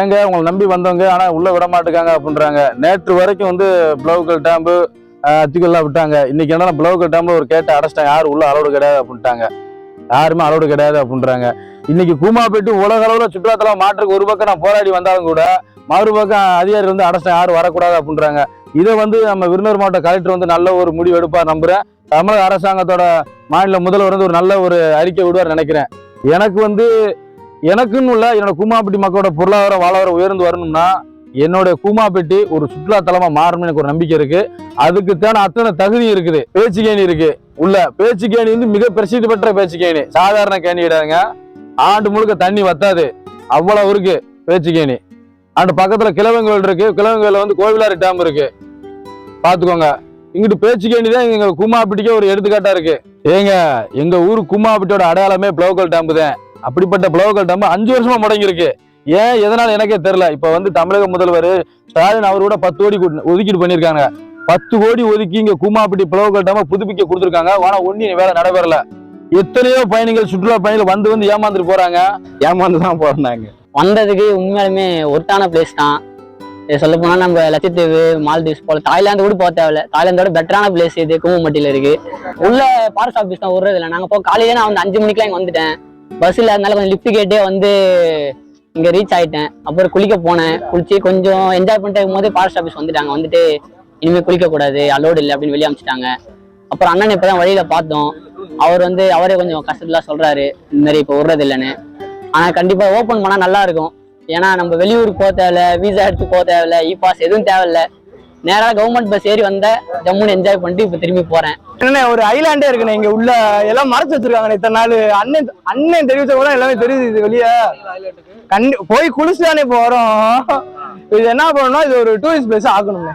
ஏங்க உங்களை நம்பி வந்தவங்க ஆனால் உள்ளே விட மாட்டேங்காங்க அப்படின்றாங்க. நேற்று வரைக்கும் வந்து பிளவுக்கல் டேம்பு அத்திக்கல்லாம் விட்டாங்க. இன்னைக்கு என்ன பிளவுக்கல் டேம்ல ஒரு கேட்டை அடைச்சிட்டாங்க. யாரும் உள்ள அலோடு கிடையாது அப்படின்ட்டாங்க. யாருமே அலோடு கிடையாது அப்படின்றாங்க. இன்னைக்கு கூமாப்பேட்டு உலக அளவில் சுற்றுலாத்தலம் மாற்றுக்கு ஒரு பக்கம் நான் போராடி வந்தாலும் கூட மறுபக்கம் அதிகாரி வந்து அடைச்சிட்டாங்க யாரும் வரக்கூடாது அப்படின்றாங்க. இதை வந்து நம்ம விருந்தூர் மாவட்ட கலெக்டர் வந்து நல்ல ஒரு முடிவு எடுப்பார் நம்புகிறேன் தமிழக அரசாங்கத்தோட மாநில முதல்வர் வந்து ஒரு நல்ல ஒரு அறிக்கை விடுவார் நினைக்கிறேன். எனக்கு வந்து எனக்குன்னு உள்ள என்னோட கூமாப்பட்டி மக்களோட பொருளாதார வாழ்வாரம் உயர்ந்து வரணும்னா என்னோட கூமாப்பட்டி ஒரு சுற்றுலா தலமா மாறணும்னு எனக்கு ஒரு நம்பிக்கை இருக்கு. அதுக்கு தேன அத்தனை தகுதி இருக்குது. பேச்சு கேணி இருக்கு. உள்ள பேச்சு கேணி வந்து மிக பிரசித்தி பெற்ற பேச்சு கேணி. சாதாரண கேணி கிடையாதுங்க. ஆண்டு முழுக்க தண்ணி வத்தாது. அவ்வளவு இருக்கு பேச்சு கேணி. அண்ட் பக்கத்துல கிழவங்கோயில் இருக்கு. கிழவங்கோயில வந்து கோவிலாறு டேம் இருக்கு. பாத்துக்கோங்க. இங்கிட்டு பேச்சு கேணி தான் எங்க கூமாப்பட்டிக்கே ஒரு எடுத்துக்காட்டா இருக்கு. ஏங்க எங்க ஊர் கூமாப்பட்டியோட அடையாளமே பிளவுக்கல் டேம் தான். அப்படிப்பட்ட பிளவுக்கல் டேம் அஞ்சு வருஷமா முடங்கி இருக்கு ஏன்? எதனால? எனக்கே தெரியல. இப்ப வந்து தமிழக முதல்வர் ஸ்டாலின் அவர் கூட பத்து கோடி ஒதுக்கீடு பண்ணிருக்காங்க பத்து கோடி ஒதுக்கி இங்க கூமாப்பட்டி பிளவுக்கல் டேம புதுப்பிக்க கொடுத்துருக்காங்க. ஆனா ஒண்ணு வேலை நடைபெறல. எத்தனையோ பயணிகள் சுற்றுலா பயணிகள் வந்து வந்து ஏமாந்துட்டு போறாங்க. ஏமாந்து தான் போறாங்க. வந்ததுக்கு உண்மையாலுமே ஒருத்தான பிளேஸ் தான். இது சொல்ல போனா நம்ம லட்சத்தீவு மால்தீவ்ஸ் போல தாய்லாந்து கூட போக தேவையில்ல. தாய்லாந்தோட பெட்டரான பிளேஸ் இது கும்பமட்டியில இருக்கு. உள்ள ஃபாரஸ்ட் ஆஃபீஸ் தான் விடுறது இல்லை. நாங்க போ காலையில நான் வந்து அஞ்சு மணிக்கெல்லாம் இங்க வந்துட்டேன். பஸ்ஸில் இல்லாதனால கொஞ்சம் லிஃப்ட் கேட்டே வந்து இங்கே ரீச் ஆகிட்டேன் அப்புறம் குளிக்க போனேன். குளிச்சு கொஞ்சம் என்ஜாய் பண்ணிட்டு இருக்கும்போது ஃபாரஸ்ட் ஆஃபீஸ் வந்துட்டாங்க. வந்துட்டு இனிமேல் குளிக்கக்கூடாது அலோடு இல்லை அப்படின்னு வெளியே அமைச்சிட்டாங்க. அப்புறம் அண்ணன் இப்பதான் வழியில் பார்த்தோம். அவர் வந்து அவரே கொஞ்சம் கஷ்டத்துல சொல்றாரு. இந்த மாதிரி இப்போ விடுறது இல்லைன்னு. ஆனால் கண்டிப்பாக ஓப்பன் பண்ணால் நல்லா இருக்கும். ஏன்னா நம்ம வெளியூருக்கு போக தேவையில்ல வீசா எடுத்து போக தேவையில்ல இ பாஸ் எதுவும் தேவையில்ல. நேரா கவர்மெண்ட் பஸ் ஏறி வந்த ஜம்முன்னு என்ஜாய் பண்ணிட்டு இப்ப திரும்பி போறேன். என்ன ஒரு ஐலாண்டே இருக்குண்ணே இங்க உள்ள எல்லாம் மறைச்சு வச்சிருக்காங்க இத்தனை நாள். அண்ணன் அண்ணன் தெரிவிச்ச கூட எல்லாமே தெரியுது இது வெளியே. கண்டி போய் குளிச்சுதானே போறோம் இது என்ன பண்ணணும் இது ஒரு டூரிஸ்ட் பிளேஸ் ஆகணுமே